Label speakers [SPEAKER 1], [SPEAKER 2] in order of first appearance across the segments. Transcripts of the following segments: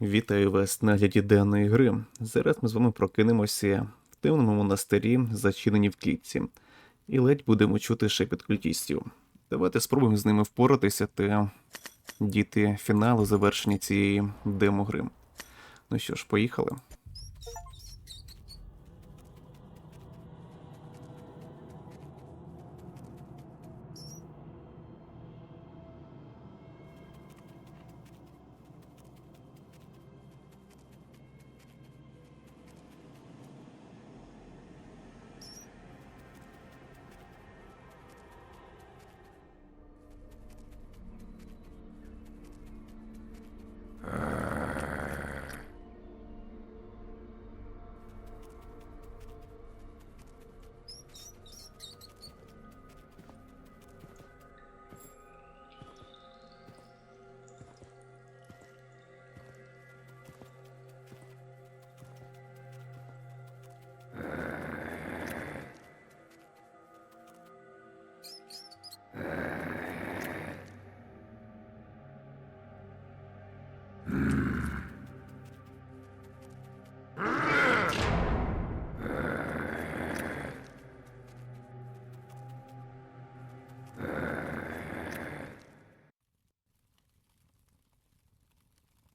[SPEAKER 1] Вітаю вас на гляді денної гри. Зараз ми з вами прокинемося в темному монастирі, зачинені в клітці, і ледь будемо чути шепіт культістів. Давайте спробуємо з ними впоратися та діти фіналу завершення цієї демо-гри. Ну що ж, поїхали.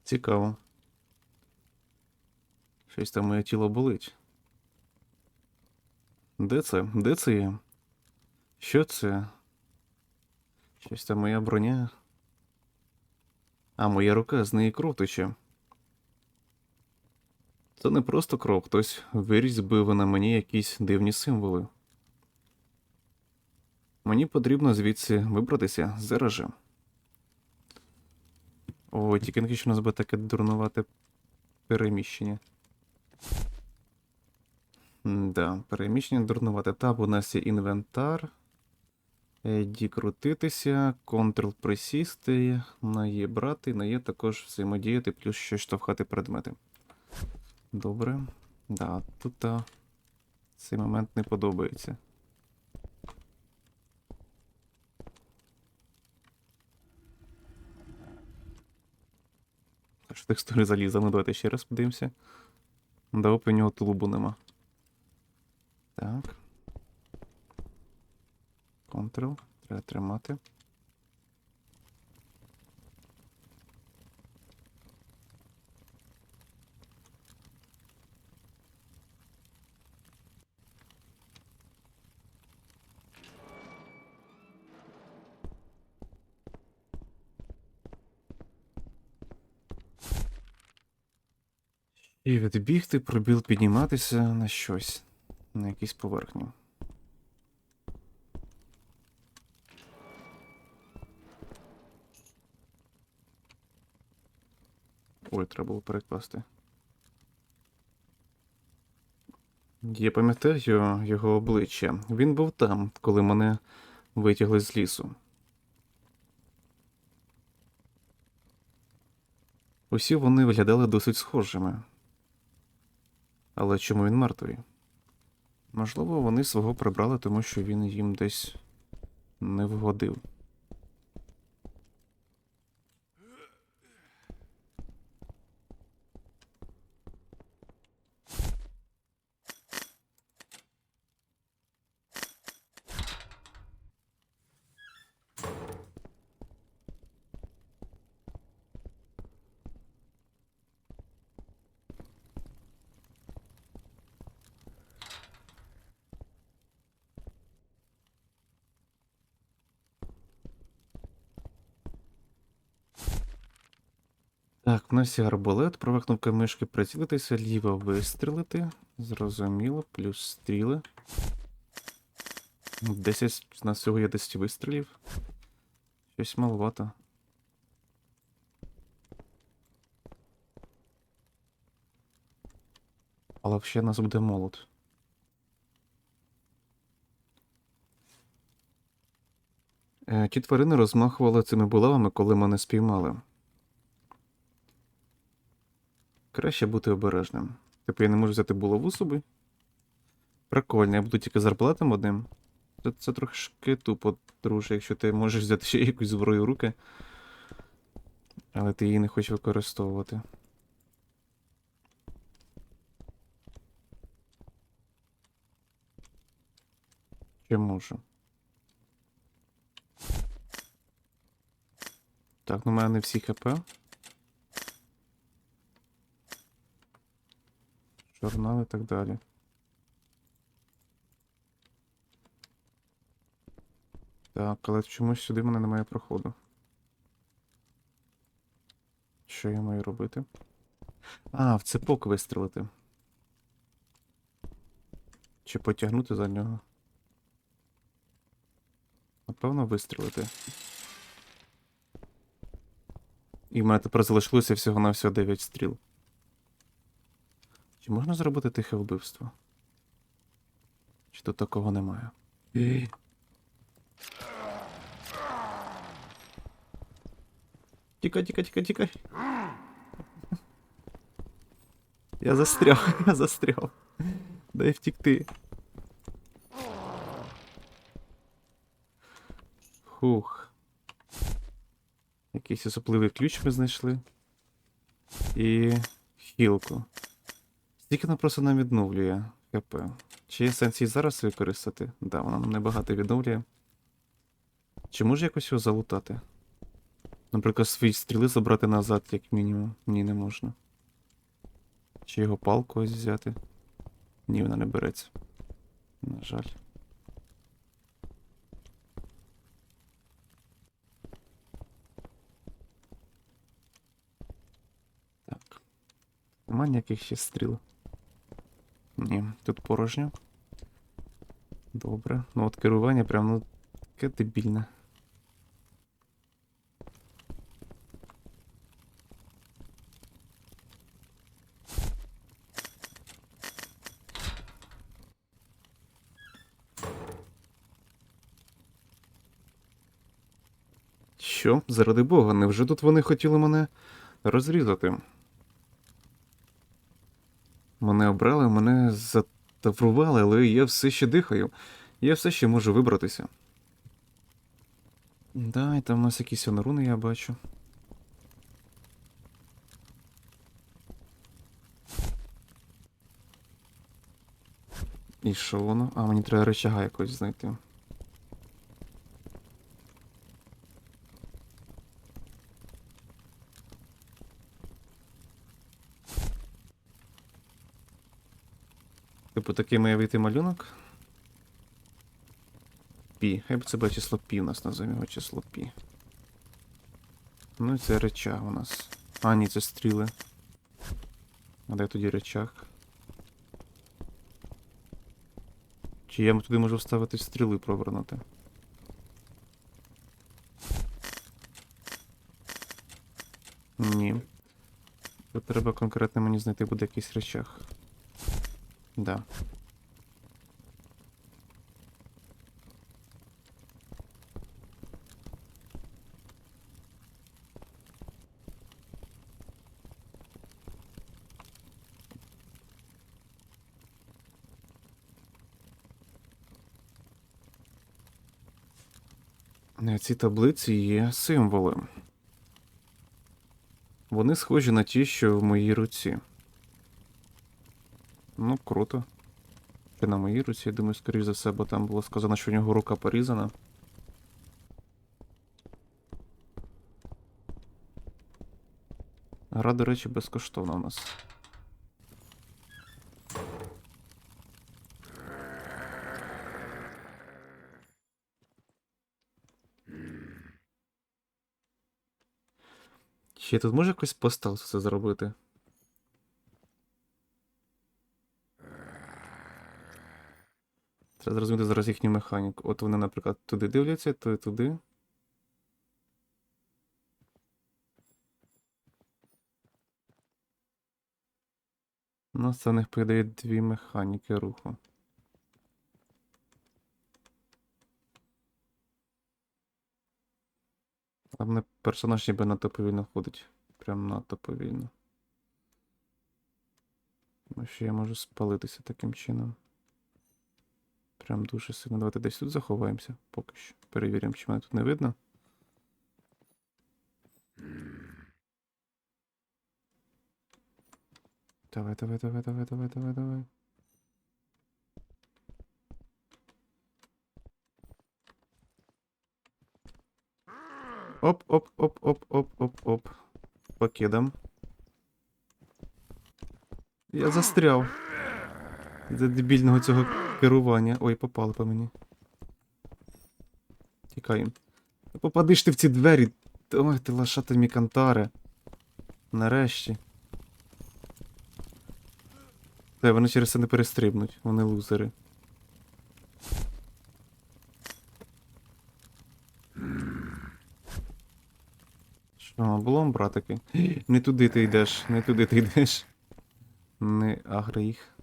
[SPEAKER 1] Цікаво. Щось там моє тіло болить. Де це? Де це є? Що це? Щось там моя броня. А моя рука з неї кров тече. Це не просто кров, хтось вирізбив на мені якісь дивні символи. Мені потрібно звідси вибратися зараз же. О, тільки не у нас буде таке дурнувате переміщення. Да, переміщення дурнувате. Таб у нас є інвентар. Ді крутитися, Ctrl присісти, на Є брати, на Є також взаємодіяти, плюс ще штовхати предмети. Добре. Да, тут а, цей момент не подобається. Аж текстури заліза. Ну давайте ще раз подивимося. Да, у нього тулубу нема. Так. Ctrl. Треба тримати. І відбігти, пробіл підніматися на щось, на якійсь поверхні. Ой, треба було перекласти. Я пам'ятаю його обличчя. Він був там, коли мене витягли з лісу. Усі вони виглядали досить схожими. Але чому він мертвий? Можливо, вони свого прибрали, тому що він їм десь не вгодив. Так, в нас є арбалет, права кнопка мишки прицілитися, ліво вистрілити. Зрозуміло, плюс стріли. 10, у нас всього є 10 вистрілів. Щось маловато. Але ще нас буде молот. Е, Ті тварини розмахували цими булавами, коли мене спіймали. Краще бути обережним. Типу я не можу взяти булаву собі. Прикольно, я буду тільки зарплатом одним. Це, це трошки тупо, друже, якщо ти можеш взяти ще якусь зброю в руки. Але ти її не хочеш використовувати. Чи можу? Так, ну в мене не всі хп. Журнал і так далі. Так, але чомусь сюди в мене немає проходу. Що я маю робити? А, в цепок вистрелити. Чи потягнути за нього? Напевно, вистрелити. І в мене тепер залишилося всього на всього 9 стріл. Чи можна зробити тихе вбивство? Чи тут такого немає? Тікай, тікай, тікай, тікай. Я застряв, я застряв. Дай втікти. Хух. Якийсь особливий ключ ми знайшли. І хілку. Стільки вона просто нам відновлює ХП. Чи є сенс її зараз використати? Да, вона нам небагато відновлює. Чи може якось його залутати? Наприклад, свої стріли забрати назад, як мінімум. Ні, не можна. Чи його палку ось взяти? Ні, вона не береться. На жаль. Так. Нема ніяких ще стріл. Ні, тут порожньо. Добре. Ну от керування прям ну таке дебільне. Що? Заради Бога, невже тут вони хотіли мене розрізати? Мене обрали, мене затаврували, але я все ще дихаю. Я все ще можу вибратися. Да, і там у нас якісь онаруни, я бачу. І що воно? А, мені треба речага якось знайти. Типу такий має вийти малюнок. Пі. Хай би це буде число пі у нас назовемо його число пі. Ну і це речаг у нас. А, ні, це стріли. А де тоді речаг? Чи я туди можу вставити стріли провернути? Ні. Тут треба конкретно мені знайти буде якийсь речах. Да. На цій таблиці є символи. Вони схожі на ті, що в моїй руці. Ну, круто. Чи на моїй руці, я думаю, скоріш за все, бо там було сказано, що у нього рука порізана. Гра, до речі, безкоштовна у нас. Я тут можу якось по це зробити? Треба зрозуміти зараз їхню механіку. От вони, наприклад, туди дивляться, то і туди. У нас це в них передає дві механіки руху. А мене персонаж ніби надто повільно ходить. Прям надто повільно. Що я можу спалитися таким чином. Прям дуже сильно. Давайте десь тут заховаємося поки що. Перевіримо, чи мене тут не видно. Давай, давай, давай, давай, давай, давай, давай. Оп-оп-оп-оп-оп-оп-оп. Покидом. Я застряв. За дебільного цього керування. Ой, попали по мені. Тікаємо. Попадиш ти в ці двері. Ой, ти лошата мікантаре. Нарешті. Та вони через це не перестрибнуть, вони лузери. Що, облом, братики? Не туди ти йдеш, не туди ти йдеш. Не агри їх.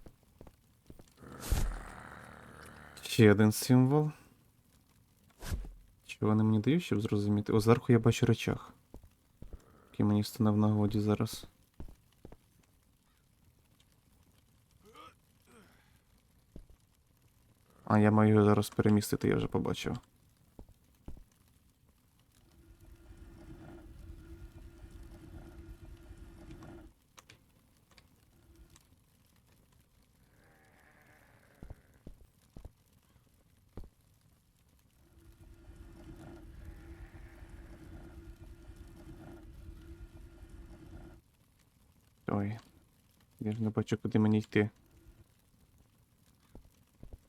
[SPEAKER 1] Ще один символ. Що вони мені дають, щоб зрозуміти? О, зверху я бачу речах. Який мені стане в нагоді зараз. А, я маю його зараз перемістити, я вже побачив. Ой. Я ж не бачу, куди мені йти.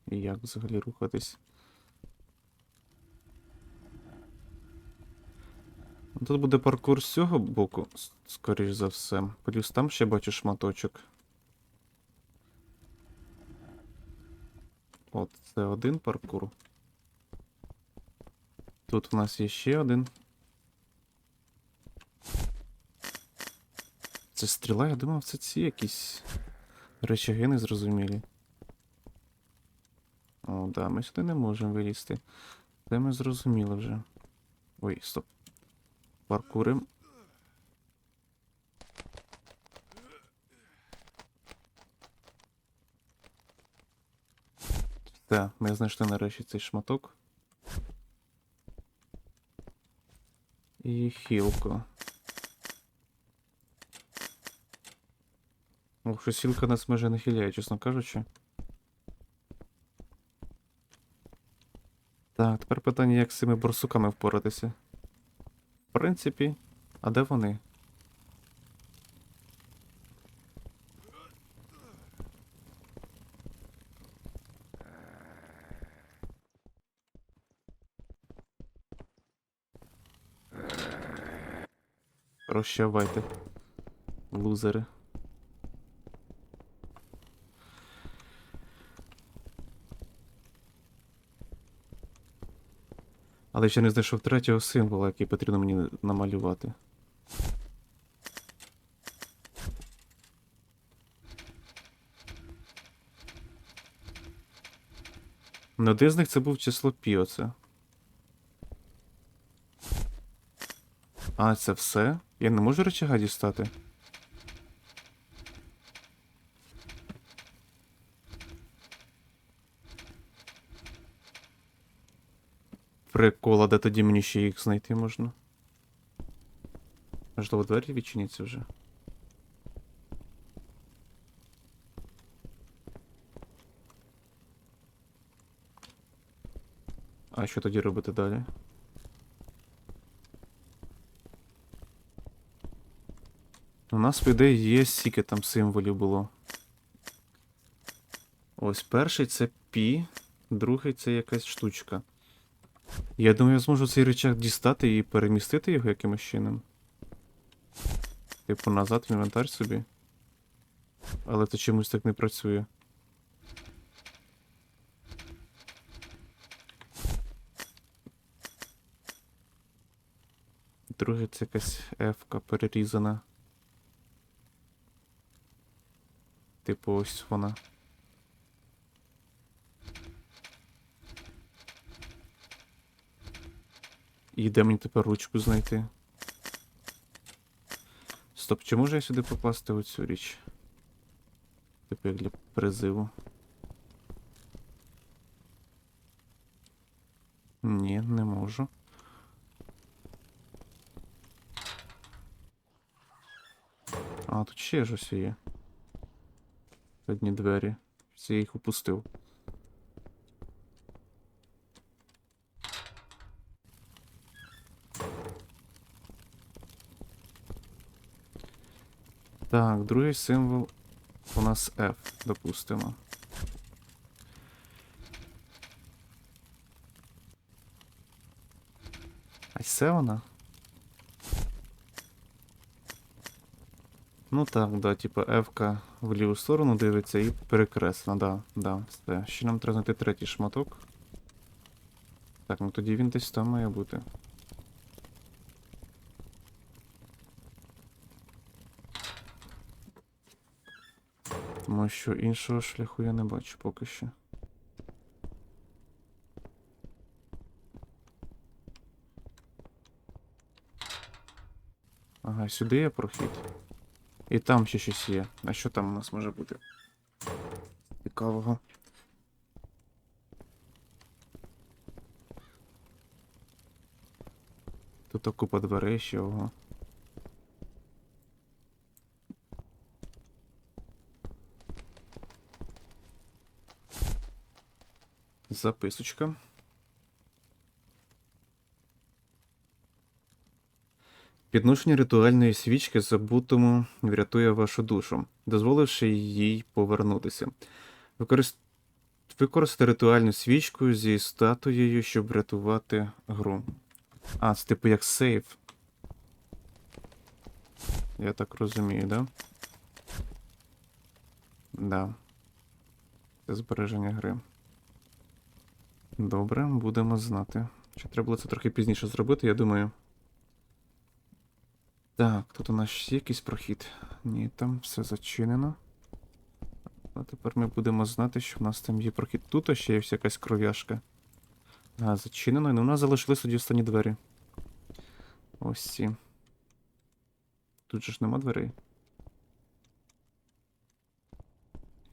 [SPEAKER 1] І як взагалі рухатись. Ну, Тут буде паркур з цього боку, скоріш за все. Плюс там ще бачу шматочок. От, це один паркур. Тут в нас є ще один. Це стріла, я думав, це ці якісь речаги незрозумілі. О, да, ми сюди не можемо вилізти. Це ми зрозуміли вже. Ой, стоп. Паркурим. Так, ми знайшли нарешті цей шматок. І хілку. Ох, що сілка нас майже не хиляє, чесно кажучи. Так, тепер питання, як з цими борсуками впоратися. В принципі, а де вони? Прощавайте, лузери. Але ще не знайшов третього символа, який потрібно мені намалювати. Ну, один з них це був число пі, оце. А, це все? Я не можу речага дістати. Прикол, де тоді мені ще їх знайти можна? Можливо, двері відчиняться вже. А що тоді робити далі? У нас, по ідеї, є стільки там символів було. Ось перший це пі, другий це якась штучка. Я думаю, я зможу цей рычаг дістати і перемістити його якимось чином. Типу назад в інвентар собі. Але це чомусь так не працює. Друге це якась F-ка перерізана. Типу ось вона. І де мені тепер ручку знайти? Стоп, чи можу я сюди покласти оцю річ? Типу як для призиву. Ні, не можу. А, тут ще щось є. Одні двері. Це я їх опустив. Так, другий символ у нас F, допустимо. А це вона? Ну так, да, типу F в ліву сторону дивиться і перекреслена, да, да, все. Ще нам треба знайти третій шматок. Так, ну тоді він десь там має бути. Тому що іншого шляху я не бачу поки що. Ага, сюди є прохід. І там ще щось є. А що там у нас може бути? Цікавого. Тут купа дверей ще ого. Записочка. Підношення ритуальної свічки забутому врятує вашу душу, дозволивши їй повернутися. Використ... Використати ритуальну свічку зі статуєю, щоб врятувати гру. А, це типу як сейф. Я так розумію, да? Да. Це збереження гри. Добре, будемо знати. Чи треба було це трохи пізніше зробити, я думаю. Так, тут у нас є якийсь прохід. Ні, там все зачинено. А тепер ми будемо знати, що в нас там є прохід. Тут ще є якась кров'яшка. А, зачинено. І у нас залишились тоді останні двері. Ось ці. Тут же ж нема дверей.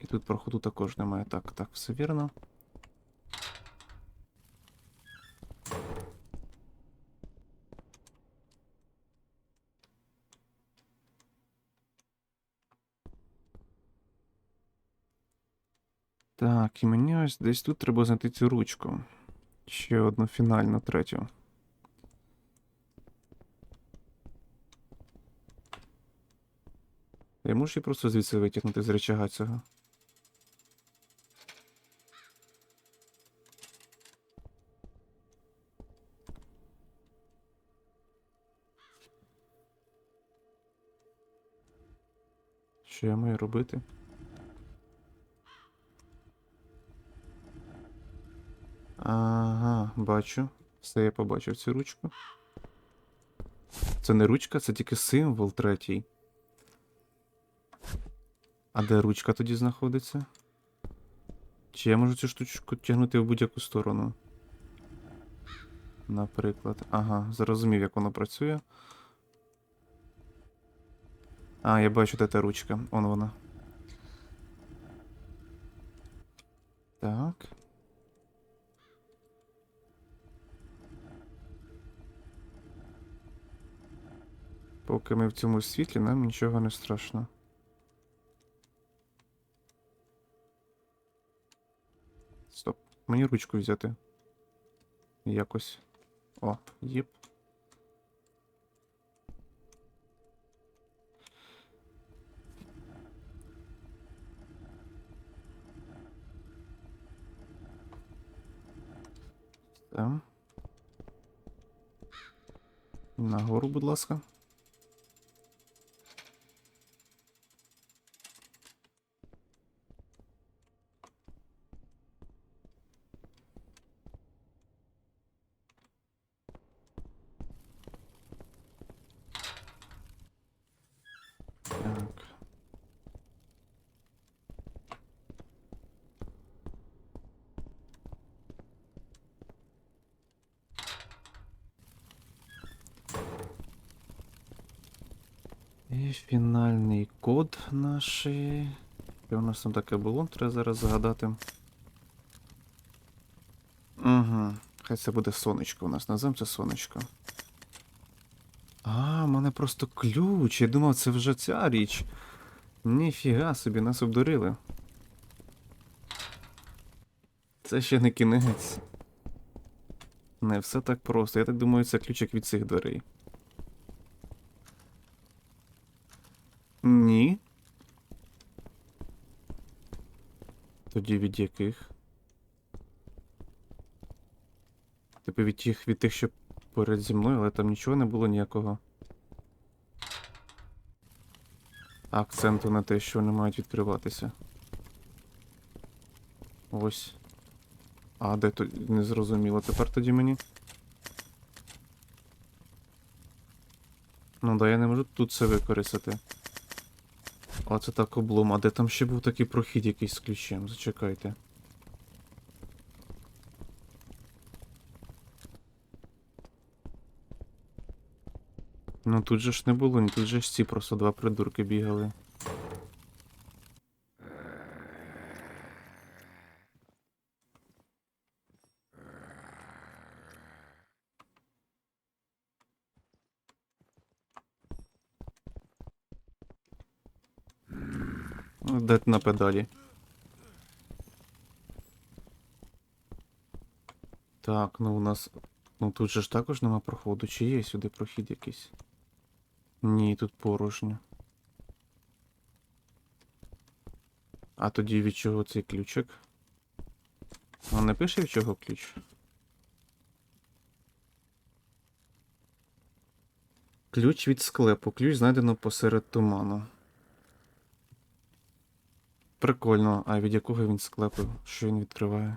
[SPEAKER 1] І тут проходу також немає. Так, так, все вірно. Так, і мені ось десь тут треба знайти цю ручку. Ще одну фінальну третю. Я можу її просто звідси витягнути з речага цього. Що я маю робити? Ага, бачу. Все, я побачив цю ручку. Це не ручка, це тільки символ третій. А де ручка тоді знаходиться? Чи я можу цю штучку тягнути в будь-яку сторону? Наприклад. Ага, зрозумів, як воно працює. А, я бачу, де та ручка. Он вона. Так. Поки ми в цьому світлі, нам нічого не страшно. Стоп. Мені ручку взяти. Якось. О, єп. Так. Нагору, будь ласка. Так. І фінальний код наш. Що у нас там таке було? Треба зараз згадати. Угу. Хай це буде сонечко у нас. Називаємо це сонечко. А, в мене просто ключ. Я думав, це вже ця річ. Ніфіга собі, нас обдурили. Це ще не кінець. Не все так просто. Я так думаю, це ключик від цих дверей. Ні. Тоді від яких? Типу від тих, від тих, що поряд зі мною, але там нічого не було ніякого. Акценту на те, що вони мають відкриватися. Ось. А, де тут не зрозуміло тепер тоді мені. Ну да, я не можу тут це використати. А це так облом. А де там ще був такий прохід якийсь з ключем? Зачекайте. Ну тут же ж не було, ні, тут же ж ці просто два придурки бігали. Ну, на педалі. Так, ну у нас. Ну тут же ж також нема проходу. Чи є сюди прохід якийсь? Ні, тут порожньо. А тоді від чого цей ключик? А не пише від чого ключ? Ключ від склепу. Ключ знайдено посеред туману. Прикольно, а від якого він склепу? Що він відкриває?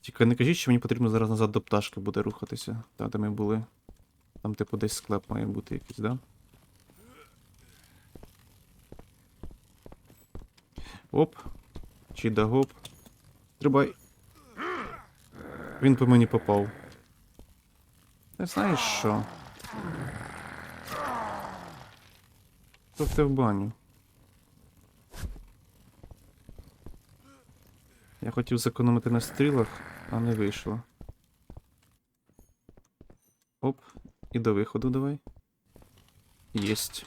[SPEAKER 1] Тільки не кажіть, що мені потрібно зараз назад до пташки буде рухатися. Там, де ми були. Там, типу, десь склеп має бути якийсь, да? Оп. Чіда гоп. Стрибай. Він по мені попав. Не знаєш що? Тобто в баню. Я хотів зекономити на стрілах, а не вийшло. Оп, і до виходу давай. Єсть.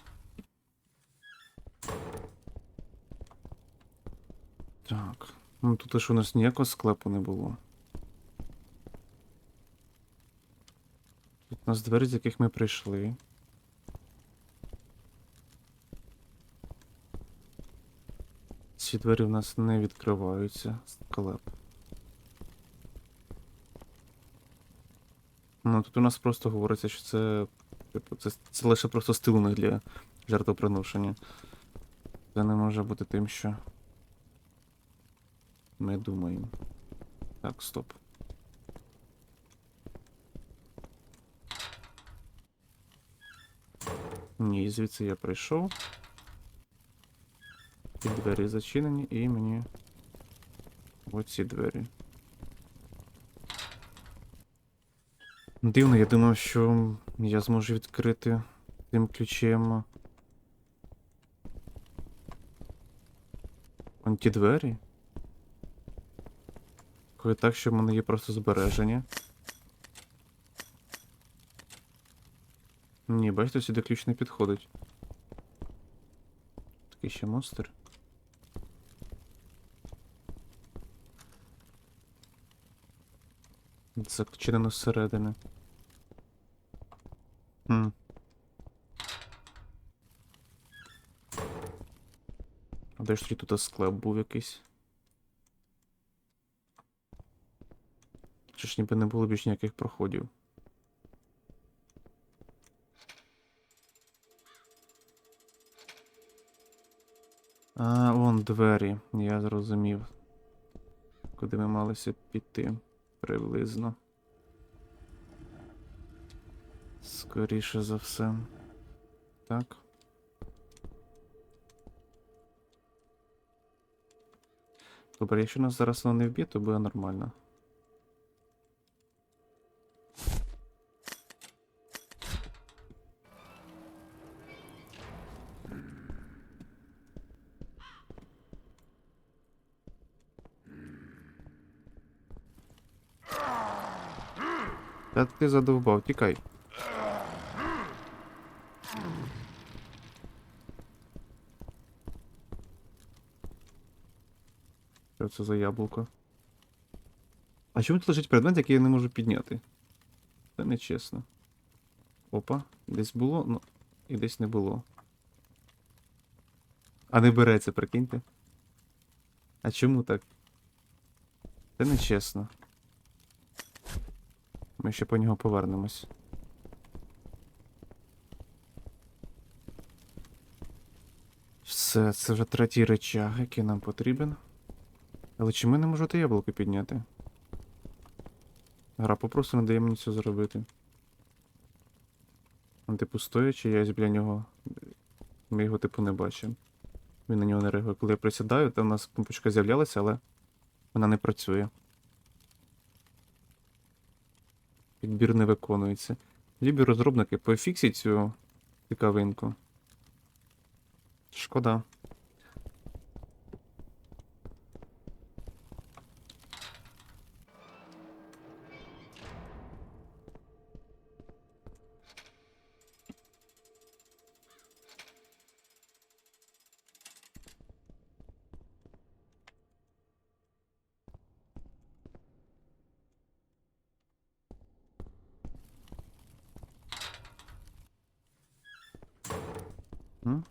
[SPEAKER 1] Так. Ну тут ж у нас ніякого склепу не було. Тут у нас двері, з яких ми прийшли. Ці двері в нас не відкриваються. Склеп. Ну тут у нас просто говориться, що це. Типу, це, це лише просто стил для жертвоприношення. Це не може бути тим, що. Ми думаємо. Так, стоп. Ні, звідси я прийшов. Ці двері зачинені і мені. Оці двері. Дивно, я думав, що я зможу відкрити тим ключем. Вон ті двері. Коли так, що в мене є просто збереження. Ні, бачите, сюди ключ не підходить. Такий ще монстр. Зачинено зсередини. Хм. А де ж тоді тут склеп був якийсь? Чи ж ніби не було більш ніяких проходів? А, вон двері, я зрозумів. Куди ми малися піти приблизно. Скоріше за все. Так. Добре, якщо нас зараз воно не вб'є, то буде нормально. Та ти задовбав, тікай. Це за яблуко? А чому тут лежить предмет, який я не можу підняти? Це нечесно. Опа, десь було, ну, і десь не було. А не береться, прикиньте. А чому так? Це нечесно. Ми ще по нього повернемось. Все, це вже третій речаг, який нам потрібен. Але чи ми не можемо те яблуко підняти? Гра попросту не дає мені це зробити. Він, типу, стоячи, я ось біля нього. Ми його, типу, не бачимо. Він на нього не реагує. Коли я присідаю, там у нас кнопочка з'являлася, але вона не працює. Підбір не виконується. Любі розробники, пофіксіть цю цікавинку. Шкода. М?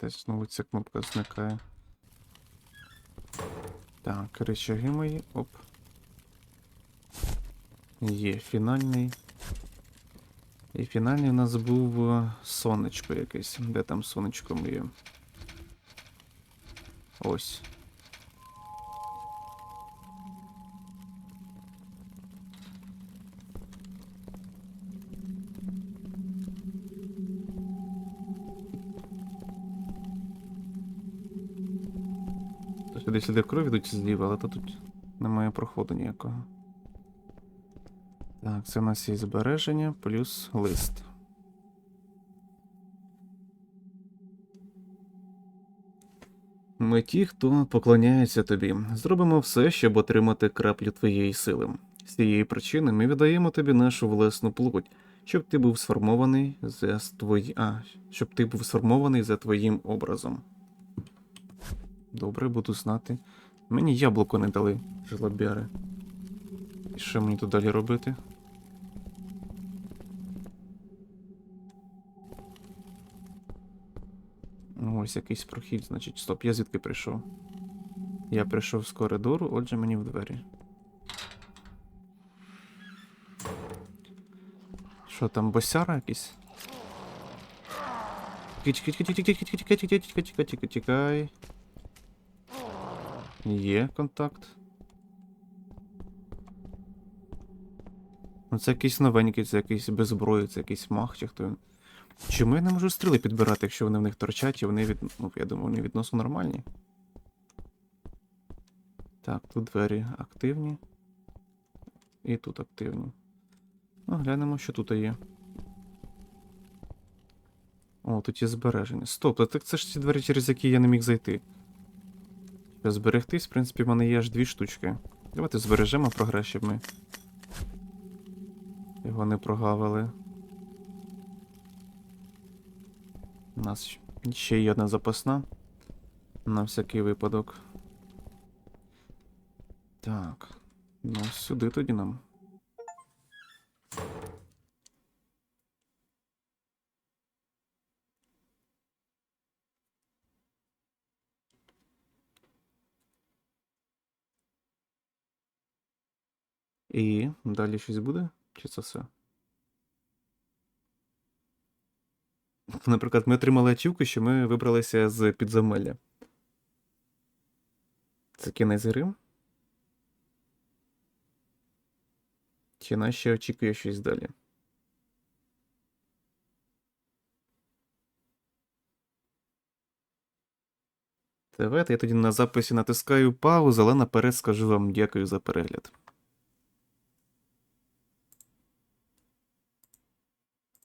[SPEAKER 1] Десь знову ця кнопка зникає. Так, речаги мої. Оп. Є фінальний. І фінальний у нас був е, сонечко якесь. Де там сонечко моє? Ось. Сюди сюди кров йдуть зліва, але то тут немає проходу ніякого. Так, це у нас є збереження плюс лист. Ми ті, хто поклоняється тобі. Зробимо все, щоб отримати краплю твоєї сили. З цієї причини ми віддаємо тобі нашу власну плоть, щоб ти був сформований за твої... а, щоб ти був сформований за твоїм образом. Добре, буду знати. Мені яблуко не дали, жлобяри. І що мені тут далі робити? Ну, Ось якийсь прохід, значить. Стоп, я звідки прийшов? Я прийшов з коридору, отже мені в двері. Що там, босяра якийсь? Тікай, тікай, тікай, тікай, тікай, тікай, тікай, тікай, тікай, тікай. Є контакт. Ну це якийсь новенький, це якийсь без зброї, це якийсь мах чи хто він. Чому я не можу стріли підбирати, якщо вони в них торчать і вони від. Ну, я думаю, вони відносно нормальні. Так, тут двері активні. І тут активні. Ну, глянемо, що тут є. О, тут є збереження. Стоп, так це ж ті двері, через які я не міг зайти. Зберегтись, в принципі, в мене є аж дві штучки. Давайте збережемо прогрес, щоб ми його не прогавили. У нас ще є одна запасна. На всякий випадок. Так. Ну, сюди тоді нам. І далі щось буде? Чи це все? Наприклад, ми отримали ачівку, що ми вибралися з підземелля. Це кінець гри? Чи нас ще очікує щось далі? Давайте я тоді на записі натискаю паузу, але наперед скажу вам дякую за перегляд.